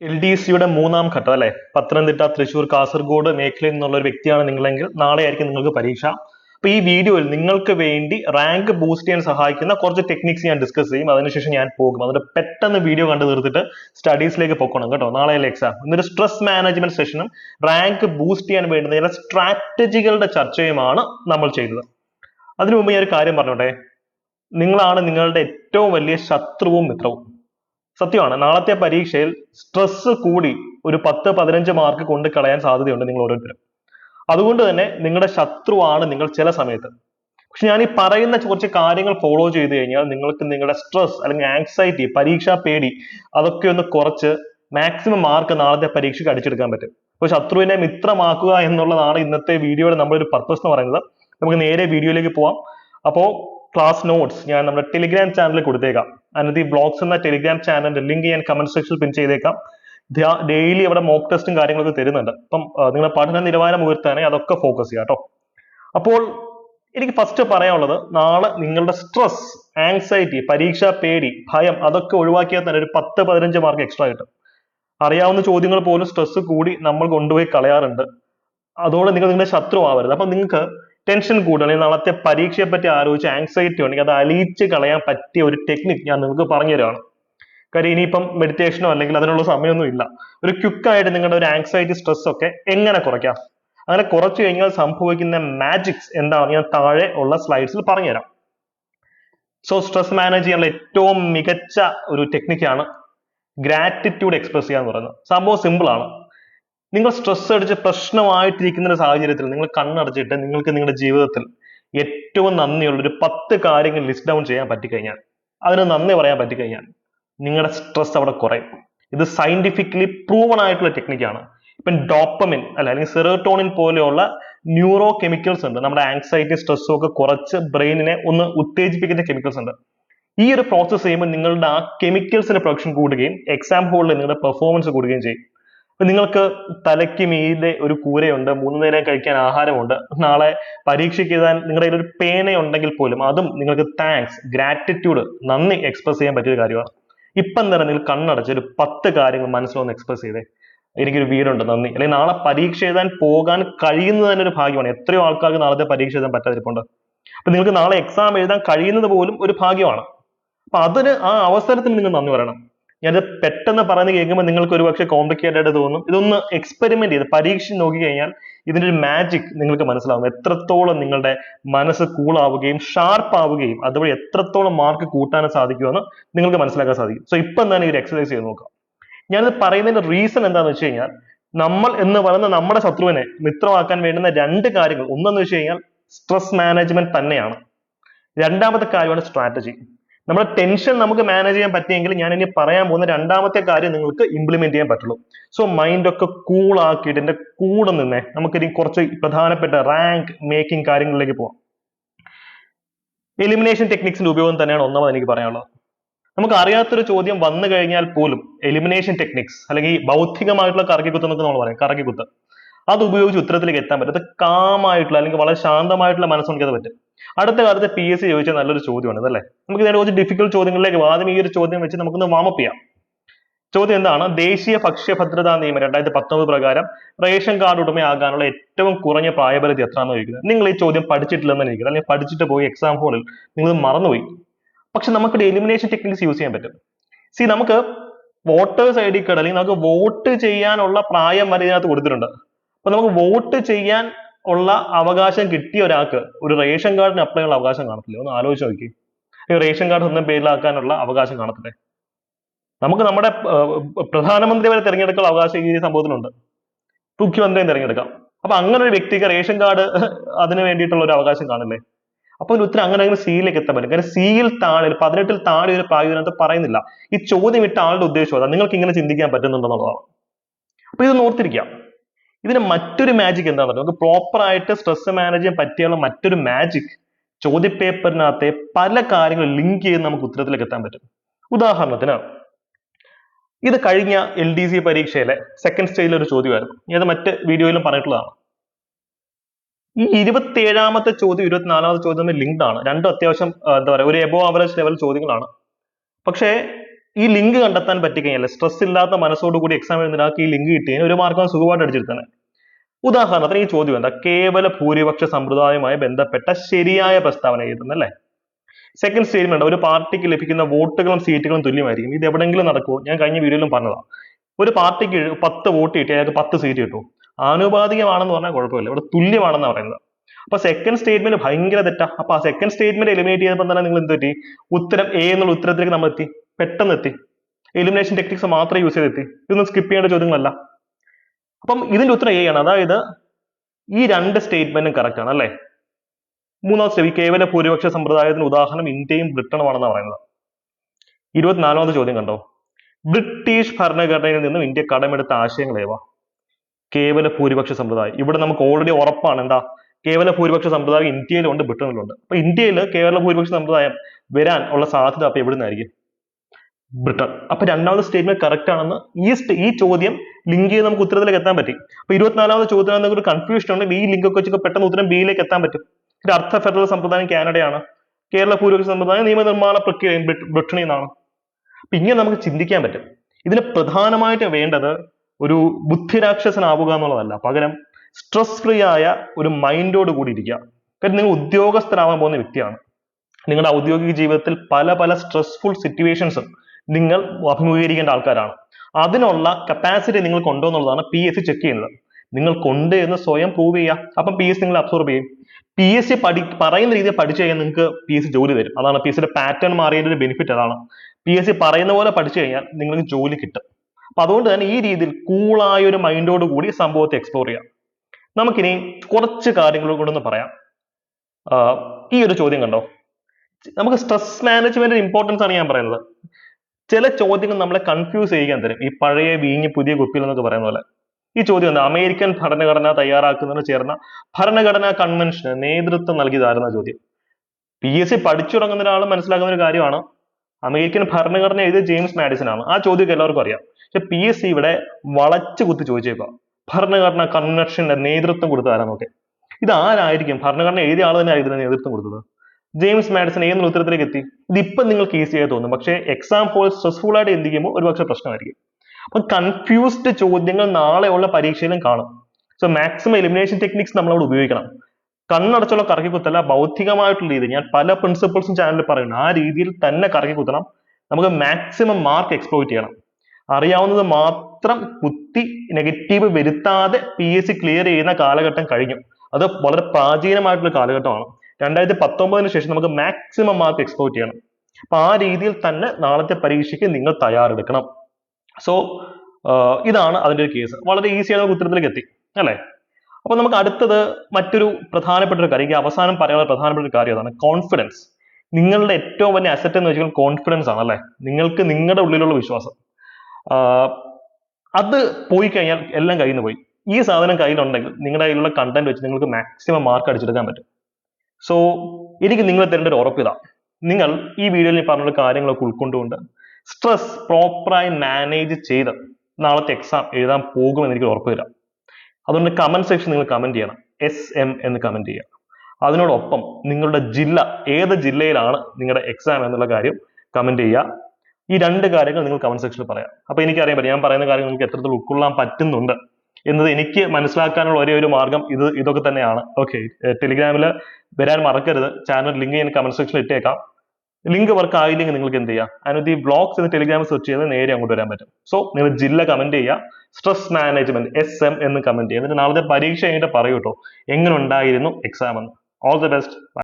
L D സിയുടെ മൂന്നാം ഘട്ടം അല്ലെ? പത്തനംതിട്ട തൃശൂർ കാസർഗോഡ് മേഖലയിൽ നിന്നുള്ള ഒരു വ്യക്തിയാണ് നിങ്ങളെങ്കിൽ നാളെ ആയിരിക്കും നിങ്ങൾക്ക് പരീക്ഷ. അപ്പൊ ഈ വീഡിയോയിൽ നിങ്ങൾക്ക് വേണ്ടി റാങ്ക് ബൂസ്റ്റ് ചെയ്യാൻ സഹായിക്കുന്ന കുറച്ച് ടെക്നിക്സ് ഞാൻ ഡിസ്കസ് ചെയ്യും. അതിനുശേഷം ഞാൻ പോകും. അതുകൊണ്ട് പെട്ടെന്ന് വീഡിയോ കണ്ടു തീർത്തിട്ട് സ്റ്റഡീസിലേക്ക് പോകണം കേട്ടോ. നാളെയല്ലേ എക്സാം ഇന്നൊരു സ്ട്രെസ് മാനേജ്മെന്റ് സെഷനും റാങ്ക് ബൂസ്റ്റ് ചെയ്യാൻ വേണ്ടുന്ന ചില സ്ട്രാറ്റജികളുടെ ചർച്ചയുമാണ് നമ്മൾ ചെയ്തത്. അതിനു മുമ്പ് ഞാൻ ഒരു കാര്യം പറഞ്ഞോട്ടെ? നിങ്ങളാണ് നിങ്ങളുടെ ഏറ്റവും വലിയ ശത്രുവും മിത്രവും. സത്യമാണ്. നാളത്തെ പരീക്ഷയിൽ സ്ട്രെസ് കൂടി ഒരു പത്ത് പതിനഞ്ച് മാർക്ക് കൊണ്ട് കളയാൻ സാധ്യതയുണ്ട് നിങ്ങൾ ഓരോരുത്തരും. അതുകൊണ്ട് തന്നെ നിങ്ങളുടെ ശത്രുവാണ് നിങ്ങൾ ചില സമയത്ത്. പക്ഷെ ഞാൻ ഈ പറയുന്ന കുറച്ച് കാര്യങ്ങൾ ഫോളോ ചെയ്ത് കഴിഞ്ഞാൽ നിങ്ങൾക്ക് നിങ്ങളുടെ സ്ട്രെസ് അല്ലെങ്കിൽ ആങ്സൈറ്റി പരീക്ഷാ പേടി അതൊക്കെ ഒന്ന് കുറച്ച് മാക്സിമം മാർക്ക് നാളത്തെ പരീക്ഷയ്ക്ക് അടിച്ചെടുക്കാൻ പറ്റും. അപ്പോൾ ശത്രുവിനെ മിത്രമാക്കുക എന്നുള്ളതാണ് ഇന്നത്തെ വീഡിയോയുടെ നമ്മുടെ ഒരു പർപ്പസ് എന്ന് പറയുന്നത്. നമുക്ക് നേരെ വീഡിയോയിലേക്ക് പോവാം. അപ്പോൾ ക്ലാസ് നോട്ട്സ് ഞാൻ നമ്മുടെ ടെലിഗ്രാം ചാനലിൽ കൊടുത്തേക്കാം. അനധി ബ്ലോഗ്സ് എന്ന ടെലിഗ്രാം ചാനലിന്റെ ലിങ്ക് ഞാൻ കമന്റ് സെക്ഷനിൽ പിൻ ചെയ്തേക്കാം. ഡെയിലി അവിടെ മോക്ക് ടെസ്റ്റും കാര്യങ്ങളൊക്കെ തരുന്നുണ്ട്. അപ്പം നിങ്ങളുടെ പഠന നിലവാരം ഉയർത്താനായി അതൊക്കെ ഫോക്കസ് ചെയ്യാം കേട്ടോ. അപ്പോൾ എനിക്ക് ഫസ്റ്റ് പറയാനുള്ളത് നാളെ നിങ്ങളുടെ സ്ട്രെസ് ആങ്സൈറ്റി പരീക്ഷാ പേടി ഭയം അതൊക്കെ ഒഴിവാക്കിയാൽ തന്നെ ഒരു പത്ത് പതിനഞ്ച് മാർക്ക് എക്സ്ട്രാ കിട്ടും. അറിയാവുന്ന ചോദ്യങ്ങൾ പോലും സ്ട്രെസ് കൂടി നമ്മൾ കൊണ്ടുപോയി കളയാറുണ്ട്. അതോടെ നിങ്ങൾ നിങ്ങളുടെ ശത്രു ആവരുത് അപ്പൊ നിങ്ങൾക്ക് ടെൻഷൻ കൂടുതൽ നാളത്തെ പരീക്ഷയെ പറ്റി ആലോചിച്ച് ആങ്സൈറ്റി ഉണ്ടെങ്കിൽ അത് അലിയിച്ച് കളയാൻ പറ്റിയ ഒരു ടെക്നിക് ഞാൻ നിങ്ങൾക്ക് പറഞ്ഞു തരാണ് കാര്യം ഇനിയിപ്പം മെഡിറ്റേഷനോ അല്ലെങ്കിൽ അതിനുള്ള സമയമൊന്നും ഇല്ല. ഒരു ക്വിക്കായിട്ട് നിങ്ങളുടെ ഒരു ആങ്സൈറ്റി സ്ട്രെസ് ഒക്കെ എങ്ങനെ കുറയ്ക്കാം? അങ്ങനെ കുറച്ചു കഴിഞ്ഞാൽ സംഭവിക്കുന്ന മാജിക്സ് എന്താണെന്ന് ഞാൻ താഴെ ഉള്ള സ്ലൈഡ്സിൽ പറഞ്ഞുതരാം. സോ സ്ട്രെസ് മാനേജ് ചെയ്യാനുള്ള ഏറ്റവും മികച്ച ഒരു ടെക്നിക്കാണ് ഗ്രാറ്റിറ്റ്യൂഡ് എക്സ്പ്രസ് ചെയ്യാന്ന് പറയുന്നത്. സംഭവം സിമ്പിൾ ആണ്. നിങ്ങൾ സ്ട്രെസ് അടിച്ച് പ്രശ്നമായിട്ടിരിക്കുന്ന ഒരു സാഹചര്യത്തിൽ നിങ്ങൾ കണ്ണടച്ചിട്ട് നിങ്ങൾക്ക് നിങ്ങളുടെ ജീവിതത്തിൽ ഏറ്റവും നന്ദിയുള്ള ഒരു പത്ത് കാര്യങ്ങൾ ലിസ്റ്റ് ഡൗൺ ചെയ്യാൻ പറ്റിക്കഴിഞ്ഞാൽ അതിന് നന്ദി പറയാൻ പറ്റിക്കഴിഞ്ഞാൽ നിങ്ങളുടെ സ്ട്രെസ് അവിടെ കുറയും. ഇത് സയന്റിഫിക്കലി പ്രൂവൺ ആയിട്ടുള്ള ടെക്നിക്കാണ് ഇപ്പം ഡോപ്പമിൻ അല്ല അല്ലെങ്കിൽ സെറോട്ടോണിൻ പോലെയുള്ള ന്യൂറോ കെമിക്കൽസ് ഉണ്ട്. നമ്മുടെ ആങ്സൈറ്റി സ്ട്രെസ്സും ഒക്കെ കുറച്ച് ബ്രെയിനിനെ ഒന്ന് ഉത്തേജിപ്പിക്കുന്ന കെമിക്കൽസ് ഉണ്ട്. ഈ ഒരു പ്രോസസ്സ് ചെയ്യുമ്പോൾ നിങ്ങളുടെ ആ കെമിക്കൽസിന്റെ പ്രൊഡക്ഷൻ കൂടുകയും എക്സാം ഹോളിൽ നിങ്ങളുടെ പെർഫോമൻസ് കൂടുകയും ചെയ്യും. നിങ്ങൾക്ക് തലയ്ക്ക് മീതെ ഒരു കൂരയുണ്ട് മൂന്ന് നേരം കഴിക്കാൻ ആഹാരമുണ്ട് നാളെ പരീക്ഷയ്ക്ക് എഴുതാൻ നിങ്ങളുടെ കയ്യിൽ ഒരു പേനയുണ്ടെങ്കിൽ പോലും അതും നിങ്ങൾക്ക് താങ്ക്സ് ഗ്രാറ്റിറ്റ്യൂഡ് നന്ദി എക്സ്പ്രസ് ചെയ്യാൻ പറ്റിയ കാര്യമാണ്. ഇപ്പം തന്നെ നിങ്ങൾ കണ്ണടച്ച് ഒരു പത്ത് കാര്യങ്ങൾ മനസ്സിലൊന്ന് എക്സ്പ്രസ് ചെയ്തേ. എനിക്കൊരു വീടുണ്ട് നന്ദി. അല്ലെങ്കിൽ നാളെ പരീക്ഷ എഴുതാൻ പോകാൻ കഴിയുന്നത് തന്നെ ഒരു ഭാഗ്യമാണ്. എത്രയോ ആൾക്കാർക്ക് നാളത്തെ പരീക്ഷ എഴുതാൻ പറ്റാതിരിപ്പുണ്ട്. അപ്പൊ നിങ്ങൾക്ക് നാളെ എക്സാം എഴുതാൻ കഴിയുന്നത് പോലും ഒരു ഭാഗ്യമാണ്. അപ്പൊ അതിന് ആ അവസരത്തിന് നിങ്ങൾ നന്ദി പറയണം. ഞാനത് പെട്ടെന്ന് പറഞ്ഞു കേൾക്കുമ്പോൾ നിങ്ങൾക്ക് ഒരു പക്ഷേ കോംപ്ലിക്കേറ്റഡ് ആയിട്ട് തോന്നും. ഇതൊന്ന് എക്സ്പെരിമെന്റ് ചെയ്ത് പരീക്ഷ നോക്കി കഴിഞ്ഞാൽ ഇതിന്റെ ഒരു മാജിക് നിങ്ങൾക്ക് മനസ്സിലാവും. എത്രത്തോളം നിങ്ങളുടെ മനസ്സ് കൂളാവുകയും ഷാർപ്പ് ആവുകയും അതുവഴി എത്രത്തോളം മാർക്ക് കൂട്ടാനും സാധിക്കുമെന്ന് നിങ്ങൾക്ക് മനസ്സിലാക്കാൻ സാധിക്കും. സോ ഇപ്പം എന്താണ് ഈ ഒരു എക്സസൈസ് ചെയ്ത് നോക്കാം. ഞാനിത് പറയുന്നതിന്റെ റീസൺ എന്താണെന്ന് വെച്ച് കഴിഞ്ഞാൽ നമ്മൾ എന്ന് പറയുന്ന നമ്മുടെ ശത്രുവിനെ മിത്രമാക്കാൻ വേണ്ടുന്ന രണ്ട് കാര്യങ്ങൾ. ഒന്നെന്ന് വെച്ച് കഴിഞ്ഞാൽ സ്ട്രെസ് മാനേജ്മെന്റ് തന്നെയാണ്. രണ്ടാമത്തെ കാര്യമാണ് സ്ട്രാറ്റജി നമ്മുടെ ടെൻഷൻ നമുക്ക് മാനേജ് ചെയ്യാൻ പറ്റിയെങ്കിൽ ഞാൻ ഇനി പറയാൻ പോകുന്ന രണ്ടാമത്തെ കാര്യം നിങ്ങൾക്ക് ഇംപ്ലിമെന്റ് ചെയ്യാൻ പറ്റുള്ളൂ. സോ മൈൻഡ് ഒക്കെ കൂൾ ആക്കിയിട്ട് എന്റെ കൂടെ നിന്നേ നമുക്ക് ഇനി കുറച്ച് പ്രധാനപ്പെട്ട റാങ്ക് മേക്കിംഗ് കാര്യങ്ങളിലേക്ക് പോവാം. എലിമിനേഷൻ ടെക്നിക്സിന്റെ ഉപയോഗം തന്നെയാണ് ഒന്നാമത് എനിക്ക് പറയാനുള്ളത്. നമുക്ക് അറിയാത്തൊരു ചോദ്യം വന്നു കഴിഞ്ഞാൽ പോലും എലിമിനേഷൻ ടെക്നിക്സ് അല്ലെങ്കിൽ ബൗദ്ധികമായിട്ടുള്ള കറക്കിക്കുത്ത് എന്നൊക്കെ നമ്മൾ പറയും കറക്കിക്കുത്ത്. അത് ഉപയോഗിച്ച് ഉത്തരത്തിലേക്ക് എത്താൻ പറ്റും. അത് കാമായിട്ടുള്ള അല്ലെങ്കിൽ വളരെ ശാന്തമായിട്ടുള്ള മനസ്സുണ്ടെങ്കിൽ അത് പറ്റും. അടുത്ത കാലത്ത് പി എസ് സി ചോദിച്ച നല്ലൊരു ചോദ്യമാണ് അല്ലേ? നമുക്ക് ഇതിന്റെ കുറച്ച് ഡിഫിക്കൽട്ട് ചോദ്യങ്ങളിലേക്ക്. ആദ്യം ഈ ഒരു ചോദ്യം വെച്ച് നമുക്കൊന്ന് വാമപ്പ് ചെയ്യാം. ചോദ്യം എന്താണ്? ദേശീയ ഭക്ഷ്യ ഭദ്രതാ നിയമം രണ്ടായിരത്തി പത്തൊമ്പത് പ്രകാരം റേഷൻ കാർഡ് ഉടമയാകാനുള്ള ഏറ്റവും കുറഞ്ഞ പ്രായപരിധി എത്രയാണെന്ന് ചോദിക്കുന്നത്? നിങ്ങൾ ഈ ചോദ്യം പഠിച്ചിട്ടില്ലെന്ന് എനിക്ക് അല്ലെങ്കിൽ പഠിച്ചിട്ട് പോയി എക്സാം ഹോളിൽ നിങ്ങൾ മറന്നുപോയി. പക്ഷെ നമുക്ക് എലിമിനേഷൻ ടെക്നിക്സ് യൂസ് ചെയ്യാൻ പറ്റും. സി നമുക്ക് വോട്ടേഴ്സ് ഐ ഡി കാർഡ് അല്ലെങ്കിൽ നമുക്ക് വോട്ട് ചെയ്യാനുള്ള പ്രായം വരെ ഇതിനകത്ത് കൊടുത്തിട്ടുണ്ട്. അപ്പൊ നമുക്ക് വോട്ട് ചെയ്യാൻ ഉള്ള അവകാശം കിട്ടിയ ഒരാൾക്ക് ഒരു റേഷൻ കാർഡിന് അപ്ലൈ ഉള്ള അവകാശം കാണത്തില്ല? ഒന്ന് ആലോചിച്ച് നോക്കി ഈ റേഷൻ കാർഡ് സ്വന്തം പേരിലാക്കാനുള്ള അവകാശം കാണത്തില്ലേ? നമുക്ക് നമ്മുടെ പ്രധാനമന്ത്രി വരെ തിരഞ്ഞെടുക്കാനുള്ള അവകാശം ഈ സംഭവത്തിലുണ്ട് മുഖ്യമന്ത്രിയും തിരഞ്ഞെടുക്കാം. അപ്പൊ അങ്ങനെ ഒരു വ്യക്തിക്ക് റേഷൻ കാർഡ് അതിന് വേണ്ടിയിട്ടുള്ള ഒരു അവകാശം കാണില്ലേ? അപ്പൊ ഒരു ഉത്തരം അങ്ങനെ അങ്ങനെ സിയിലേക്ക് എത്താൻ പറ്റും. കാരണം സിയിൽ താഴെ പതിനെട്ടിൽ താഴെ ഒരു പ്രായം ഇതിനകത്ത് പറയുന്നില്ല. ഈ ചോദ്യം ഇട്ട ആളുടെ ഉദ്ദേശം അതാ. നിങ്ങൾക്ക് ഇങ്ങനെ ചിന്തിക്കാൻ പറ്റുന്നുണ്ടെന്നുള്ളതാണ്. അപ്പൊ ഇത് ഓർത്തിരിക്കാം ഇതിന് മറ്റൊരു മാജിക് എന്താണെന്ന് നമുക്ക് പ്രോപ്പർ ആയിട്ട് സ്ട്രെസ് മാനേജ് ചെയ്യാൻ പറ്റിയുള്ള മറ്റൊരു മാജിക് ചോദ്യപേപ്പറിനകത്തെ പല കാര്യങ്ങളും ലിങ്ക് ചെയ്ത് നമുക്ക് ഉത്തരത്തിലേക്ക് എത്താൻ പറ്റും. ഉദാഹരണത്തിന് ഇത് കഴിഞ്ഞ എൽ ഡി സി പരീക്ഷയിലെ സെക്കൻഡ് സ്റ്റേജിലെ ഒരു ചോദ്യമായിരുന്നു. അത് മറ്റ് വീഡിയോയിലും പറഞ്ഞിട്ടുള്ളതാണ്. ഈ ഇരുപത്തിയേഴാമത്തെ ചോദ്യം ഇരുപത്തിനാലാമത്തെ ചോദ്യം തമ്മിൽ ലിങ്ക്ഡ് ആണ്. രണ്ടും അത്യാവശ്യം എന്താ പറയുക ഒരു എബോ ആവറേജ് ലെവൽ ചോദ്യങ്ങളാണ്. പക്ഷേ ഈ ലിങ്ക് കണ്ടെത്താൻ പറ്റിക്കഴിഞ്ഞാൽ സ്ട്രെസ് ഇല്ലാത്ത മനസ്സോടുകൂടി എക്സാം എഴുതുന്ന ഒരാൾക്ക് ഈ ലിങ്ക് കിട്ടിയതിന് ഒരു മാർക്കം സുഖമായിട്ട് അടിച്ചെടുത്തന്നെ ഉദാഹരണത്തിന് ഈ ചോദ്യം എന്താ? കേവല ഭൂരിപക്ഷ സമ്പ്രദായവുമായി ബന്ധപ്പെട്ട ശരിയായ പ്രസ്താവന എഴുതുന്നല്ലേ സെക്കൻഡ് സ്റ്റേറ്റ്മെന്റ് ഒരു പാർട്ടിക്ക് ലഭിക്കുന്ന വോട്ടുകളും സീറ്റുകളും തുല്യമായിരിക്കും. ഇത് എവിടെങ്കിലും നടക്കുമോ ഞാൻ കഴിഞ്ഞ വീഡിയോയിലും പറഞ്ഞതാണ് ഒരു പാർട്ടിക്ക് പത്ത് വോട്ട് കിട്ടി അയാൾക്ക് പത്ത് സീറ്റ് കിട്ടും. ആനുപാതികമാണെന്ന് പറഞ്ഞാൽ കുഴപ്പമില്ല. ഇവിടെ തുല്യമാണെന്ന് പറയുന്നത്. അപ്പൊ സെക്കൻഡ് സ്റ്റേറ്റ്മെന്റ് ഭയങ്കര തെറ്റാ. അപ്പൊ ആ സെക്കൻഡ് സ്റ്റേറ്റ്മെന്റ് എലിമിനേറ്റ് ചെയ്തപ്പോൾ തന്നെ നിങ്ങൾ എന്ത് പറ്റി ഉത്തരം എ എന്നുള്ള ഉത്തരത്തിലേക്ക് നമ്മൾ എത്തി പെട്ടെന്ന് എത്തി എലിമിനേഷൻ ടെക്നിക്സ് മാത്രമേ യൂസ് ചെയ്തെത്തി. ഇതൊന്നും സ്കിപ്പ് ചെയ്യേണ്ട ചോദ്യങ്ങളല്ല. അപ്പം ഇതിന്റെ ഉത്തരം എ ആണ്. അതായത് ഈ രണ്ട് സ്റ്റേറ്റ്മെന്റും കറക്റ്റ് ആണ് അല്ലേ? മൂന്നാം സ്റ്റെപ്പ് കേവല ഭൂരിപക്ഷ സമ്പ്രദായത്തിന് ഉദാഹരണം ഇന്ത്യയും ബ്രിട്ടനുമാണെന്നാണ് പറയുന്നത്. ഇരുപത്തിനാലാമത് ചോദ്യം കണ്ടോ? ബ്രിട്ടീഷ് ഭരണഘടനയിൽ നിന്നും ഇന്ത്യ കടമെടുത്ത ആശയങ്ങൾ ഏവ കേവല ഭൂരിപക്ഷ സമ്പ്രദായം. ഇവിടെ നമുക്ക് ഓൾറെഡി ഉറപ്പാണ് എന്താ? കേവല ഭൂരിപക്ഷ സമ്പ്രദായം ഇന്ത്യയിലുണ്ട് ബ്രിട്ടനിലുണ്ട്. അപ്പൊ ഇന്ത്യയിൽ കേവല ഭൂരിപക്ഷ സമ്പ്രദായം വരാൻ ഉള്ള സാധ്യത അപ്പൊ എവിടെ ബ്രിട്ടൻ അപ്പൊ രണ്ടാമത്തെ സ്റ്റേറ്റ്മെന്റ് കറക്റ്റ് ആണെന്ന് ഈ ഈ ചോദ്യം ലിങ്ക് ചെയ്ത് നമുക്ക് ഉത്തരത്തിലേക്ക് എത്താൻ പറ്റി. അപ്പൊ ഇരുപത്തിനാലാമത്തെ ചോദ്യത്തിന് ഒരു കൺഫ്യൂഷൻ ഉണ്ടെങ്കിൽ ഈ ലിങ്ക് ഒക്കെ വെച്ച് പെട്ടെന്ന് ഉത്തരം ബിയിലേക്ക് എത്താൻ പറ്റും. ഇത് അർത്ഥ ഫെഡറൽ സമ്പ്രദായം കാനഡയാണ്. കേരള ഭൂരിപക്ഷ സമ്പ്രദായം നിയമനിർമ്മാണ പ്രക്രിയ ബ്രിട്ട്- ബ്രിട്ടനിൽ നിന്നാണ്. അപ്പൊ ഇങ്ങനെ നമുക്ക് ചിന്തിക്കാൻ പറ്റും. ഇതിന് പ്രധാനമായിട്ട് വേണ്ടത് ഒരു ബുദ്ധിരാക്ഷസനാവുക എന്നുള്ളതല്ല. പകരം സ്ട്രെസ് ഫ്രീ ആയ ഒരു മൈൻഡോട് കൂടി ഇരിക്കുക കാര്യം നിങ്ങൾ ഉദ്യോഗസ്ഥനാവാൻ പോകുന്ന വ്യക്തിയാണ്. നിങ്ങളുടെ ഔദ്യോഗിക ജീവിതത്തിൽ പല പല സ്ട്രെസ്ഫുൾ സിറ്റുവേഷൻസും നിങ്ങൾ അഭിമുഖീകരിക്കേണ്ട ആൾക്കാരാണ്. അതിനുള്ള കപ്പാസിറ്റി നിങ്ങൾ കൊണ്ടോ എന്നുള്ളതാണ് പി എസ് സി ചെക്ക് ചെയ്യുന്നത്. നിങ്ങൾ കൊണ്ട് എന്ന് സ്വയം പ്രൂവ് ചെയ്യുക അപ്പം പി എസ് നിങ്ങൾ അബ്സോർബ് ചെയ്യും. പി എസ് സി പഠി പറയുന്ന രീതിയിൽ പഠിച്ചു കഴിഞ്ഞാൽ നിങ്ങൾക്ക് പി എസ് സി ജോലി തരും. അതാണ് പി എസ് സിയുടെ പാറ്റേൺ മാറിയതിന്റെ ഒരു ബെനിഫിറ്റ് അതാണ്. പി എസ് സി പറയുന്ന പോലെ പഠിച്ചു കഴിഞ്ഞാൽ നിങ്ങൾക്ക് ജോലി കിട്ടും. അപ്പൊ അതുകൊണ്ട് തന്നെ ഈ രീതിയിൽ കൂളായ ഒരു മൈൻഡോട് കൂടി സംഭവത്തെ എക്സ്പ്ലോർ ചെയ്യാം. നമുക്കിനി കുറച്ച് കാര്യങ്ങൾ കൂടെ ഒന്ന് പറയാം. ഈ ഒരു ചോദ്യം കണ്ടോ? നമുക്ക് സ്ട്രെസ് മാനേജ്മെന്റിന്റെ ഇമ്പോർട്ടൻസ് ആണ് ഞാൻ പറയുന്നത്. ചില ചോദ്യങ്ങൾ നമ്മളെ കൺഫ്യൂസ് ചെയ്യിക്കാൻ തരും. ഈ പഴയ വീഞ്ഞ് പുതിയ കുപ്പിയിൽ എന്നൊക്കെ പറയുന്ന പോലെ. ഈ ചോദ്യം എന്താ? അമേരിക്കൻ ഭരണഘടന തയ്യാറാക്കുന്നതിന് ചേർന്ന ഭരണഘടനാ കൺവെൻഷന് നേതൃത്വം നൽകിയതായിരുന്ന ചോദ്യം. പി എസ് സി ഒരാൾ മനസ്സിലാക്കുന്ന ഒരു കാര്യമാണ്. അമേരിക്കൻ ഭരണഘടന എഴുതിയ ജെയിംസ് മാഡിസൺ ആണ്. ആ ചോദ്യമൊക്കെ എല്ലാവർക്കും അറിയാം. പക്ഷെ പി എസ് സി ഇവിടെ വളച്ചു കുത്തി ചോദിച്ചേക്കുക ഭരണഘടനാ കൺവെൻഷന്റെ നേതൃത്വം കൊടുത്തതാരാന്നൊക്കെ ഇത് ആരായിരിക്കും? ഭരണഘടന എഴുതിയ ആൾ തന്നെ ഇതിന് നേതൃത്വം കൊടുത്തത്. ജെയിംസ് മാഡിസൺ ഏതെന്നുള്ള ഉത്തരത്തിലേക്ക് എത്തി. ഇതിപ്പം നിങ്ങൾക്ക് ഈസി ആയി തോന്നും. പക്ഷേ എക്സാം പോൾ സ്ട്രെസ്ഫുൾ ആയിട്ട് എന്ത് ചെയ്യുമ്പോൾ ഒരുപക്ഷെ പ്രശ്നമായിരിക്കും. അപ്പൊ കൺഫ്യൂസ്ഡ് ചോദ്യങ്ങൾ നാളെയുള്ള പരീക്ഷയിലും കാണും. സോ മാക്സിമം എലിമിനേഷൻ ടെക്നിക്സ് നമ്മൾ അവിടെ ഉപയോഗിക്കണം. കണ്ണടച്ചുള്ള കറക്കി കുത്തല്ല ഭൗതികമായിട്ടുള്ള രീതി ഞാൻ പല പ്രിൻസിപ്പിൾസും ചാനലിൽ പറയുന്നു. ആ രീതിയിൽ തന്നെ കറക്കി കുത്തണം നമുക്ക് മാക്സിമം മാർക്ക് എക്സ്പ്ലോയിറ്റ് ചെയ്യണം. അറിയാവുന്നത് മാത്രം കുത്തി നെഗറ്റീവ് വരുത്താതെ പി എസ് സി ക്ലിയർ ചെയ്യുന്ന കാലഘട്ടം കഴിഞ്ഞു. അത് വളരെ പ്രാചീനമായിട്ടുള്ള കാലഘട്ടമാണ്. രണ്ടായിരത്തി പത്തൊമ്പതിന് ശേഷം നമുക്ക് മാക്സിമം മാർക്ക് എക്സ്പോർട്ട് ചെയ്യണം. അപ്പൊ ആ രീതിയിൽ തന്നെ നാളത്തെ പരീക്ഷയ്ക്ക് നിങ്ങൾ തയ്യാറെടുക്കണം. സോ ഇതാണ് അതിന്റെ ഒരു കേസ് വളരെ ഈസിയായി നമുക്ക് ഉത്തരത്തിലേക്ക് എത്തി. അല്ലേ? അപ്പൊ നമുക്ക് അടുത്തത് മറ്റൊരു പ്രധാനപ്പെട്ട ഒരു കാര്യം. അവസാനം പറയാനുള്ള പ്രധാനപ്പെട്ട ഒരു കാര്യം അതാണ്. കോൺഫിഡൻസ് നിങ്ങളുടെ ഏറ്റവും വലിയ അസറ്റ് എന്ന് വെച്ചാൽ കോൺഫിഡൻസ് ആണ് അല്ലേ? നിങ്ങൾക്ക് നിങ്ങളുടെ ഉള്ളിലുള്ള വിശ്വാസം. അത് പോയി കഴിഞ്ഞാൽ എല്ലാം കയ്യിൽ നിന്ന് പോയി. ഈ സാധനം കയ്യിലുണ്ടെങ്കിൽ നിങ്ങളുടെ കയ്യിലുള്ള കണ്ടന്റ് വെച്ച് നിങ്ങൾക്ക് മാക്സിമം മാർക്ക് അടിച്ചെടുക്കാൻ പറ്റും. സോ എനിക്ക് നിങ്ങൾ തരേണ്ട ഒരു ഉറപ്പിതാ നിങ്ങൾ ഈ വീഡിയോയിൽ പറഞ്ഞ കാര്യങ്ങളൊക്കെ ഉൾക്കൊണ്ടുകൊണ്ട് സ്ട്രെസ് പ്രോപ്പറായി മാനേജ് ചെയ്ത് നാളത്തെ എക്സാം എഴുതാൻ പോകുമെന്ന് എനിക്ക് ഉറപ്പ് തരാം. അതുകൊണ്ട് കമന്റ് സെക്ഷൻ നിങ്ങൾ കമന്റ് ചെയ്യണം. എസ് എം എന്ന് കമന്റ് ചെയ്യുക. അതിനോടൊപ്പം നിങ്ങളുടെ ജില്ല ഏത് ജില്ലയിലാണ് നിങ്ങളുടെ എക്സാം എന്നുള്ള കാര്യം കമന്റ് ചെയ്യുക. ഈ രണ്ട് കാര്യങ്ങൾ നിങ്ങൾ കമന്റ് സെക്ഷനിൽ പറയാം. അപ്പൊ എനിക്കറിയാൻ പറ്റും. ഞാൻ പറയുന്ന കാര്യങ്ങൾ നിങ്ങൾക്ക് എത്രത്തോളം ഉൾക്കൊള്ളാൻ പറ്റുന്നുണ്ട്. എന്നത് എനിക്ക് മനസ്സിലാക്കാനുള്ള ഒരേ ഒരു മാർഗം ഇത് ഇതൊക്കെ തന്നെയാണ്. ഓക്കെ ടെലിഗ്രാമിൽ വരാൻ മറക്കരുത്. ചാനൽ ലിങ്ക് ഞാൻ കമന്റ് സെക്ഷനിൽ ഇട്ടേക്കാം. ലിങ്ക് വർക്ക് ആയില്ലെങ്കിൽ നിങ്ങൾക്ക് എന്ത് ചെയ്യാം? അതിനകത്ത് ഈ ബ്ലോഗ്സ് എന്ന് ടെലിഗ്രാമിൽ സെർച്ച് ചെയ്ത് നേരെ അങ്ങോട്ട് വരാൻ പറ്റും. സോ നിങ്ങൾ ജില്ല കമന്റ് ചെയ്യുക. സ്ട്രെസ് മാനേജ്മെന്റ് എസ് എം എന്ന് കമന്റ് ചെയ്യുക. എന്നിട്ട് നാളത്തെ പരീക്ഷ കഴിഞ്ഞിട്ട് പറയൂ കേട്ടോ എങ്ങനെ ഉണ്ടായിരുന്നു എക്സാം എന്ന്. All the best